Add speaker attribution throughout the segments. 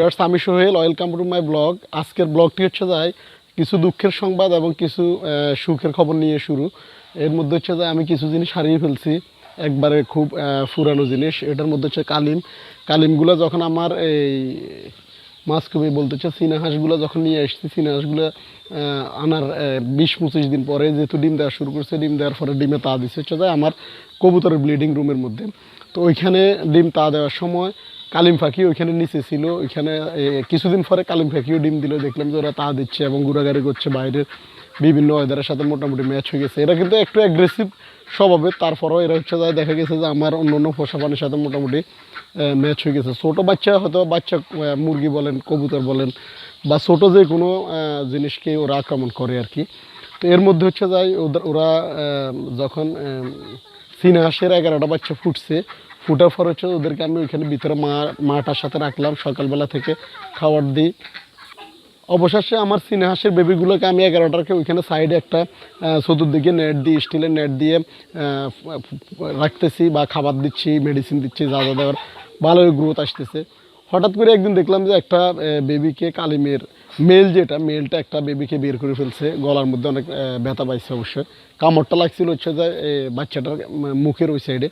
Speaker 1: Viewers, আমি Sohel welcome to my blog আজকের ব্লগটি হচ্ছে যায় কিছু দুঃখের সংবাদ এবং কিছু সুখের খবর নিয়ে শুরু। এর মধ্যে হচ্ছে যে আমি কিছু জিনিস হারিয়ে ফেলছি একবারে খুব পুরানো জিনিস। এটার মধ্যে হচ্ছে কালিম। কালিমগুলো যখন আমার এই মাছ কবি বলতে হচ্ছে চীনা যখন নিয়ে আসছি চীনা আনার বিশ পঁচিশ দিন পরে যেহেতু ডিম দেওয়া শুরু করছে ডিম দেওয়ার পরে ডিমে তা দিচ্ছে হচ্ছে যে আমার কবুতরের ব্লিডিং রুমের মধ্যে। তো ওইখানে ডিম তা দেওয়ার সময় কালিম পাখি ওইখানে নিচে ছিল ওইখানে কিছুদিন পরে কালিম পাখিও ডিম দিল দেখলাম যে ওরা তা দিচ্ছে এবং গুড়াগাড়ি করছে বাইরের বিভিন্ন ওয়েদারের সাথে মোটামুটি ম্যাচ হয়ে গেছে। এরা কিন্তু একটু অ্যাগ্রেসিভ স্বভাবের তারপরেও এরা হচ্ছে যায় দেখা গেছে যে আমার অন্য অন্য পোষা প্রাণীর সাথে মোটামুটি ম্যাচ হয়ে গেছে। ছোটো বাচ্চা হয়তো বাচ্চা মুরগি বলেন কবুতর বলেন বা ছোটো যে কোনো জিনিসকে ওরা আক্রমণ করে আর কি। তো এর মধ্যে হচ্ছে যায় ওদের ওরা যখন আহ, চীনা হাঁসের এগারোটা বাচ্চা ফুটছে পর হচ্ছে ওদেরকে আমি ওইখানে ভিতরে মা, মাটার সাথে রাখলাম, সকালবেলা থেকে খাবার দিই। অবশেষে আমার সিনেহাসের হাঁসের বেবিগুলোকে আমি এগারোটাকে ওইখানে সাইডে একটা চতুর্দিকে নেট দিয়ে, স্টিলের নেট দিয়ে রাখতেছি বা খাবার দিচ্ছি মেডিসিন দিচ্ছি, যা যা দেওয়ার। ভালোই গ্রোথ আসতেছে। হঠাৎ করে একদিন দেখলাম যে একটা বেবিকে কালিমের মেল যেটা, মেলটা একটা বেবিকে বের করে ফেলছে, গলার মধ্যে অনেক ব্যথা পাইছে অবশ্যই। কামড়টা লাগছিল হচ্ছে যে বাচ্চাটার মুখের ওই সাইডে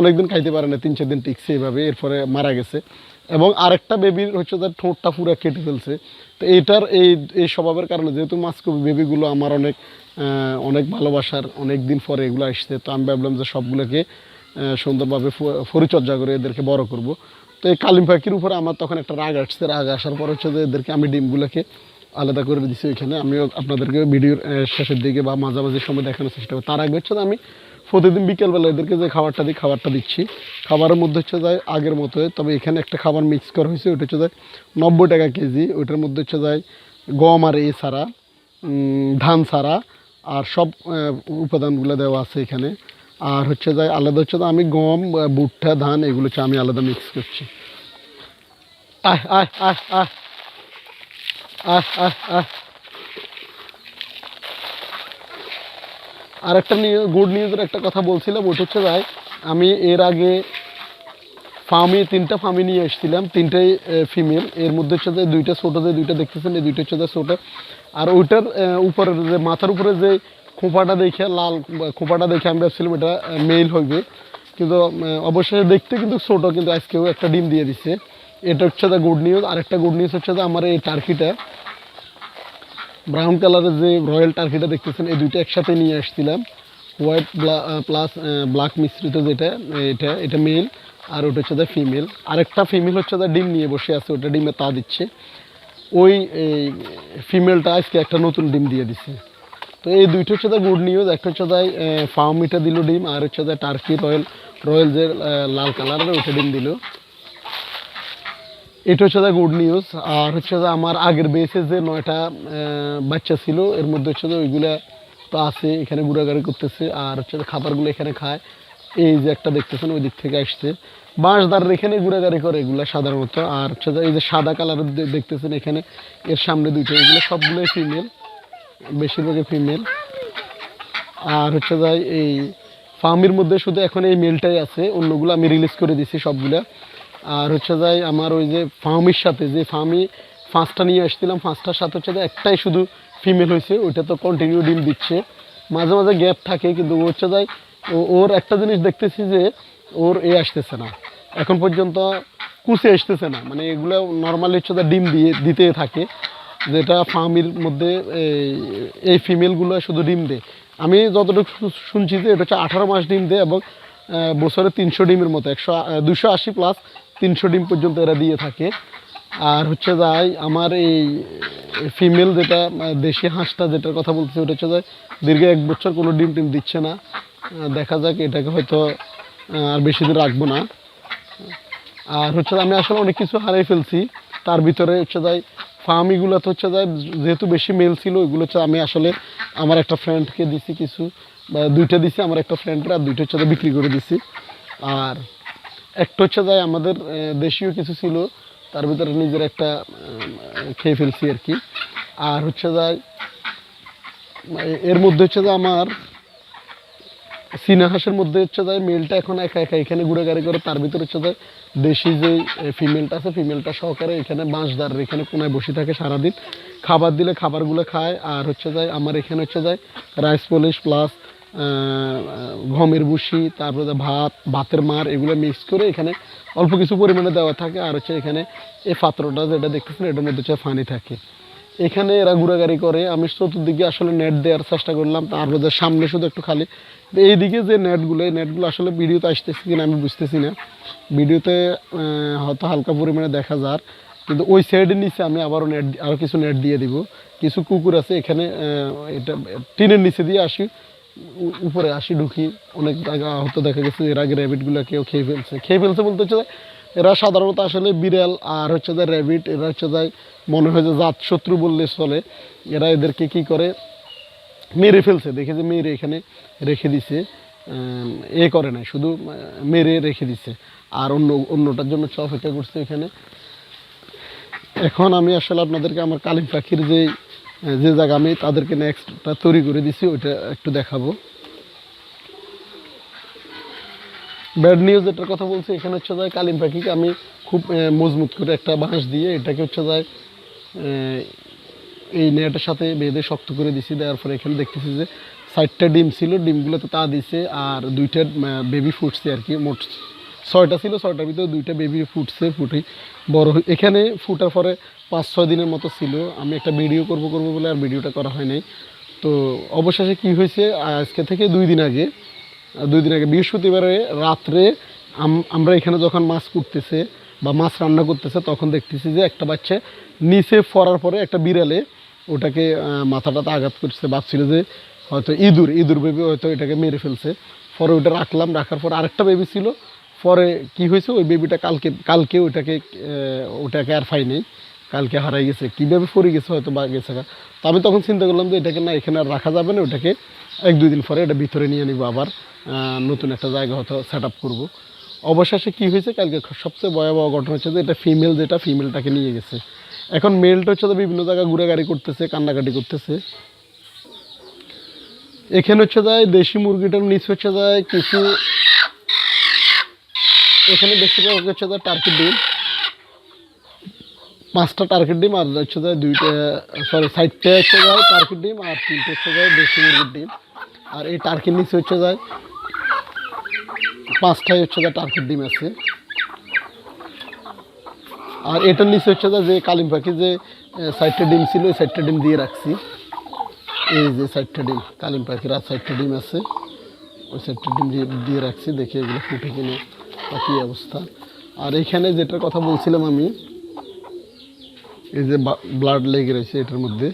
Speaker 1: অনেকদিন খাইতে পারে না, তিন, চার দিন টিকছে এইভাবে, এরপরে মারা গেছে। এবং আরেকটা বেবির হচ্ছে তার ঠোঁটটা পুরো কেটে ফেলছে। তো এইটার এই এই স্বভাবের কারণে যেহেতু মাস্কবি বেবিগুলো আমার অনেক অনেক ভালোবাসার অনেক দিন পরে এগুলো আসছে, তো আমি ভাবলাম যে সবগুলোকে সুন্দরভাবে পরিচর্যা করে এদেরকে বড় করব। তো এই কালিম পাখির উপরে আমার তখন একটা রাগ আসছে, রাগ আসার পর হচ্ছে যে এদেরকে আমি ডিমগুলোকে আলাদা করে দিচ্ছি ওইখানে। আমিও আপনাদেরকে ভিডিওর শেষের দিকে বা মাঝামাঝি সময় দেখানোর চেষ্টা করি তার আগে হচ্ছে আমি প্রতিদিন বিকেলবেলা এদেরকে যে খাবারটা দিই, খাবারটা দিচ্ছি। খাবারের মধ্যে হচ্ছে যায় আগের মতো তবে এখানে একটা খাবার মিক্স করা হয়েছে ওটা হচ্ছে যায় নব্বই টাকা কেজি। ওইটার মধ্যে হচ্ছে যায় গম আর এ ছাড়া ধান ছাড়া আর সব উপাদানগুলো দেওয়া আছে এখানে। আর হচ্ছে যায় আলাদা হচ্ছে আমি গম, ভুট্টা, ধান, এগুলো হচ্ছে আমি আলাদা মিক্স করছি। আহ আহ আহ আহ। আহ আহ আহ আর একটা নিয়ে গুড নিউজের একটা কথা বলছিলাম, ওটা হচ্ছে ভাই, আমি এর আগে ফার্মি তিনটা ফার্মি নিয়ে এসেছিলাম, তিনটাই ফিমেল এর মধ্যে হচ্ছে যে দুইটা ছোটো যে দুইটা দেখতেছেন, এই দুইটা হচ্ছে যে ছোটো। আর ওইটার উপরের যে মাথার উপরে যে খোঁপাটা দেখে, লাল খোঁপাটা দেখে আমি ভাবছিলাম এটা মেল হইবে। কিন্তু অবশ্যই দেখতে কিন্তু ছোটো, কিন্তু আজকেও একটা ডিম দিয়ে দিচ্ছে এটা হচ্ছে গুড নিউজ আরেকটা গুড নিউজ হচ্ছে আমার এই টার্কিটা ব্রাউন কালারের যে রয়্যাল টার্কিটা দেখতেছেন, এই দুইটা একসাথে নিয়ে আসছিলাম। হোয়াইট প্লাস ব্ল্যাক মিশ্রিত যেটা, এটা এটা মেল আর ওটা হচ্ছে ফিমেল আরেকটা ফিমেল হচ্ছে ডিম নিয়ে বসে আছে, ওটা ডিমে তা দিচ্ছে। ওই ফিমেলটা আজকে একটা নতুন ডিম দিয়ে দিচ্ছে তো এই দুইটা হচ্ছে গুড নিউজ একটা হচ্ছে তাই ফার্মিটা দিল ডিম, আর হচ্ছে টার্কি রয়্যাল রয়্যাল যে লাল কালারের ওইটা ডিম দিল। এটা হচ্ছে যে গুড নিউজ আর হচ্ছে যে আমার আগের বেসে যে নয়টা বাচ্চা ছিল, এর মধ্যে হচ্ছে যে ওইগুলা তো আছে, এখানে ঘোরাঘুরি করতেছে, আর হচ্ছে যে খাবারগুলো এখানে খায়। এই যে একটা দেখতেছেন, ওই দিক থেকে আসছে। বাঁশ বাঁশদারের এখানে ঘোরাঘুরি করে এগুলো সাধারণত, আর হচ্ছে যে এই যে সাদা কালারের দেখতেছেন এখানে, এর সামনে দুইটা, এগুলো সবগুলোই ফিমেল বেশিরভাগই ফিমেল আর হচ্ছে যাই এই ফার্মের মধ্যে শুধু এখন এই মেলটাই আছে, অন্যগুলো আমি রিলিজ করে দিছি সবগুলা। আর হচ্ছে যাই আমার ওই যে ফার্মের সাথে, যে ফার্মি পাঁচটা নিয়ে আসছিলাম পাঁচটার সাথে হচ্ছে যে একটাই শুধু ফিমেল হয়েছে ওইটা তো কন্টিনিউ ডিম দিচ্ছে। মাঝে মাঝে গ্যাপ থাকে, কিন্তু হচ্ছে ও- ওর একটা জিনিস দেখতেছি যে ওর এ আসতেছে না। এখন পর্যন্ত কুচে আসতেছে না মানে এগুলো নর্মালি হচ্ছে ডিম দিয়ে, দিতে থাকে। যেটা ফার্মের মধ্যে এই ফিমেলগুলো শুধু ডিম দেয়। আমি যতটুকু শুনছি যে এটা হচ্ছে আঠারো মাস ডিম দেয় এবং বছরে তিনশো ডিমের মতো, একশো, দুশো আশি প্লাস তিনশো ডিম পর্যন্ত এরা দিয়ে থাকে। আর হচ্ছে যাই আমার এই ফিমেল যেটা দেশি হাঁসটা যেটার কথা বলতেছি, ওটা হচ্ছে যে দীর্ঘ এক বছর কোনো ডিম টিম দিচ্ছে না। দেখা যাক, এটাকে হয়তো আর বেশি দিন রাখব না। আর হচ্ছে আমি আসলে অনেক কিছু হারিয়ে ফেলছি। তার ভিতরে হচ্ছে যাই ফার্মিগুলো তো হচ্ছে যাই যেহেতু বেশি মেল ছিল, ওইগুলো হচ্ছে আমি আসলে আমার একটা ফ্রেন্ডকে দিছি কিছু, বা দুইটা দিছি, আমার একটা ফ্রেন্ডের আর দুইটা হচ্ছে বিক্রি করে দিছি। আর একটা হচ্ছে যাই আমাদের দেশীয় কিছু ছিল, তার ভিতরে নিজের একটা খেয়ে ফেলছি আর কি। আর হচ্ছে যাই এর মধ্যে হচ্ছে যে আমার চীনা মধ্যে হচ্ছে যায় মেলটা এখন একা একা এখানে ঘুরে গাড়ি করে, তার ভিতরে হচ্ছে যায় দেশি যে ফিমেলটা আছে, ফিমেলটা সহকারে এখানে বাঁশ বাঁশদার এখানে কোনায় বসে থাকে সারাদিন। খাবার দিলে খাবারগুলো খায়, আর হচ্ছে যায় আমার এখানে হচ্ছে যায় রাইস পলিশ প্লাস গমের ভুসি, তারপরে ভাত, ভাতের মার এগুলো মিক্স করে এখানে অল্প কিছু পরিমাণে দেওয়া থাকে। আর হচ্ছে এখানে এই পাত্রটা যেটা দেখতেছেন, এটার মধ্যে হচ্ছে পানি থাকে। এখানে এরা ঘোরাঘুরি করে। আমি চতুর্দিকে আসলে নেট দেওয়ার চেষ্টা করলাম। তারপরে সামনে শুধু একটু খালি। এইদিকে যে নেটগুলো এই নেটগুলো আসলে ভিডিওতে আসতেছে কিনা আমি বুঝতেছি না। ভিডিওতে হয়তো হালকা পরিমাণে দেখা যার। কিন্তু ওই সাইডের নিচে আমি আবারও নেট আরও কিছু নেট দিয়ে দিব। কিছু কুকুর আছে এখানে এটা টিনের নিচে দিয়ে আসি। উপরে আসি ঢুকি, অনেক জায়গা হয়তো দেখা গেছে এর আগে র্যাবিটগুলো কেউ খেয়ে ফেলছে। খেয়ে ফেলছে বলতে হচ্ছে এরা সাধারণত আসলে বিড়াল আর হচ্ছে যে র্যাবিট এরা হচ্ছে যায় মনে হয় যে জাত শত্রু বললে চলে। এরা এদেরকে কি করে? মেরে ফেলছে। দেখে যে মেরে এখানে রেখে দিছে। এ করে নাই, শুধু মেরে রেখে দিছে। আর অন্য, অন্যটার জন্য হচ্ছে অপেক্ষা করছে এখানে। এখন আমি আসলে আপনাদেরকে আমার কালিম পাখির যে যে জায়গা আমি তাদেরকে নেক্সটটা তৈরি করে দিছি, ওইটা একটু দেখাবো। ব্যাড নিউজ এটার কথা বলছি, এখানে হচ্ছে যায় কালিম পাখিকে আমি খুব মজবুত করে একটা বাঁশ দিয়ে এটাকে হচ্ছে যায় এই নেটের সাথে বেঁধে শক্ত করে দিছি, দেওয়ার পরে এখানে দেখতেছি যে ষাটটা ডিম ছিল, ডিমগুলোতে তা দিছে আর দুইটা বেবি ফুটছে আর কি, মোট ছয়টা ছিল, ছয়টার ভিতরে দুইটা বেবি ফুটছে, ফুটে বড় এখানে ফুটার পরে পাঁচ ছয় দিনের মতো ছিল। আমি একটা ভিডিও করব করব বলে আর ভিডিওটা করা হয় নাই। তো অবশেষে কি হয়েছে, আজকে থেকে দুই দিন আগে, দুই দিন আগে, বৃহস্পতিবারে রাত্রে আম- আমরা এখানে যখন মাছ কুটতেছে বা মাছ রান্না করতেছে, তখন দেখতেছি যে একটা বাচ্চা নিচে ফরার পরে একটা বিড়ালে ওটাকে মাথাটাতে আঘাত করছে। ভাবছিল যে হয়তো ইঁদুর ইঁদুর বেবি হয়তো এটাকে মেরে ফেলছে। পরে ওটা রাখলাম, রাখার পর আরেকটা বেবি ছিল। পরে কি হয়েছে, ওই বেবিটা কালকে কালকে ওটাকে ওটাকে আর ফাই নেই কালকে হারাই গেছে। কীভাবে পড়ে গেছে হয়তো বা গেছে। তো আমি তখন চিন্তা করলাম যে এটাকে না, এখানে আর রাখা যাবে না, ওটাকে এক দুই দিন পরে এটা ভিতরে নিয়ে নিব আবার নতুন একটা জায়গা হয়তো সেট আপ করব। অবশেষে কি হয়েছে, কালকে সবচেয়ে ভয়াবহ ঘটনা হচ্ছে যে এটা ফিমেল যেটা ফিমেলটাকে নিয়ে গেছে। এখন মেলটা হচ্ছে বিভিন্ন জায়গায় ঘুরে গাড়ি করতেছে, কান্নাকাটি করতেছে। এখানে হচ্ছে যায় দেশি মুরগিটার নিচে হচ্ছে যায় কিছু এখানে বেশিরভাগ হচ্ছে যায় টার্কি ডিম। পাঁচটা টার্গেট ডিম আর হচ্ছে যায় দুইটা সরি সাইডটা হচ্ছে যায় টার্গেট ডিম আর তিনটে হচ্ছে যায় দেশি মুরগির ডিম। আর এই টার্কির নিচে হচ্ছে যায় পাঁচটাই হচ্ছে যায় টার্কির ডিম আছে। আর এটার নিচে হচ্ছে যে কালিম পাখি যে সাইডটা ডিম ছিল, ওই সাইডটা ডিম দিয়ে রাখছি। এই যে সাইডটা ডিম, কালিম পাখির আর সাইডটা ডিম আছে। ওই সাইডটা ডিম দিয়ে দিয়ে রাখছি, দেখি এগুলো ফুটে কিনে কী অবস্থা। আর এখানে যেটার কথা বলছিলাম আমি এই যে ব্লাড লেগে রয়েছে এটার মধ্যে।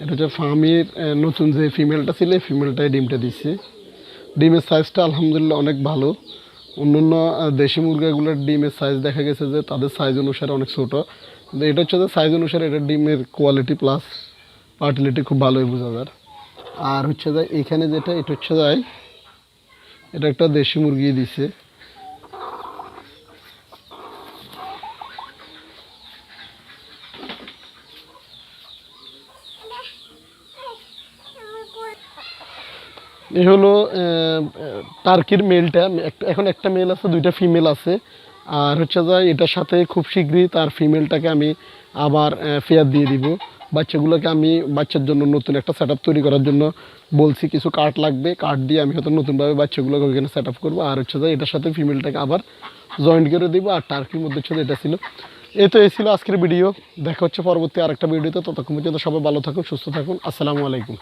Speaker 1: এটা হচ্ছে ফার্মির নতুন যে ফিমেলটা ছিল ফিমেলটাই ডিমটা দিচ্ছে ডিমের সাইজটা আলহামদুলিল্লাহ অনেক ভালো। অন্য অন্য দেশি মুরগাগুলোর ডিমের সাইজ দেখা গেছে যে তাদের সাইজ অনুসারে অনেক ছোটো। কিন্তু এটা হচ্ছে যে সাইজ অনুসারে এটা ডিমের কোয়ালিটি প্লাস পার্টিলিটি খুব ভালোই বোঝা যায়। আর হচ্ছে যে এখানে যেটা, এটা হচ্ছে যায় এটা একটা দেশি মুরগি দিছে। এই হলো টার্কির মেলটা। এখন একটা মেল আছে, দুইটা ফিমেল আছে। আর হচ্ছে যে এটার সাথে খুব শীঘ্রই তার ফিমেলটাকে আমি আবার ফেয়ার দিয়ে দিব। বাচ্চাগুলোকে আমি বাচ্চার জন্য নতুন একটা সেট তৈরি করার জন্য বলছি, কিছু কাঠ লাগবে। কাঠ দিয়ে আমি হয়তো নতুনভাবে বাচ্চাগুলোকে ওইখানে সেট আপ করব। আর হচ্ছে যে এটার সাথে ফিমেলটাকে আবার জয়েন্ট করে দিব। আর টার্কির মধ্যে হচ্ছে এটা ছিল। এই তো এই ছিল আজকের ভিডিও দেখা হচ্ছে পরবর্তী আরেকটা ভিডিওতে ততক্ষণ পর্যন্ত সবাই ভালো থাকুন, সুস্থ থাকুন। আসসালামু আলাইকুম।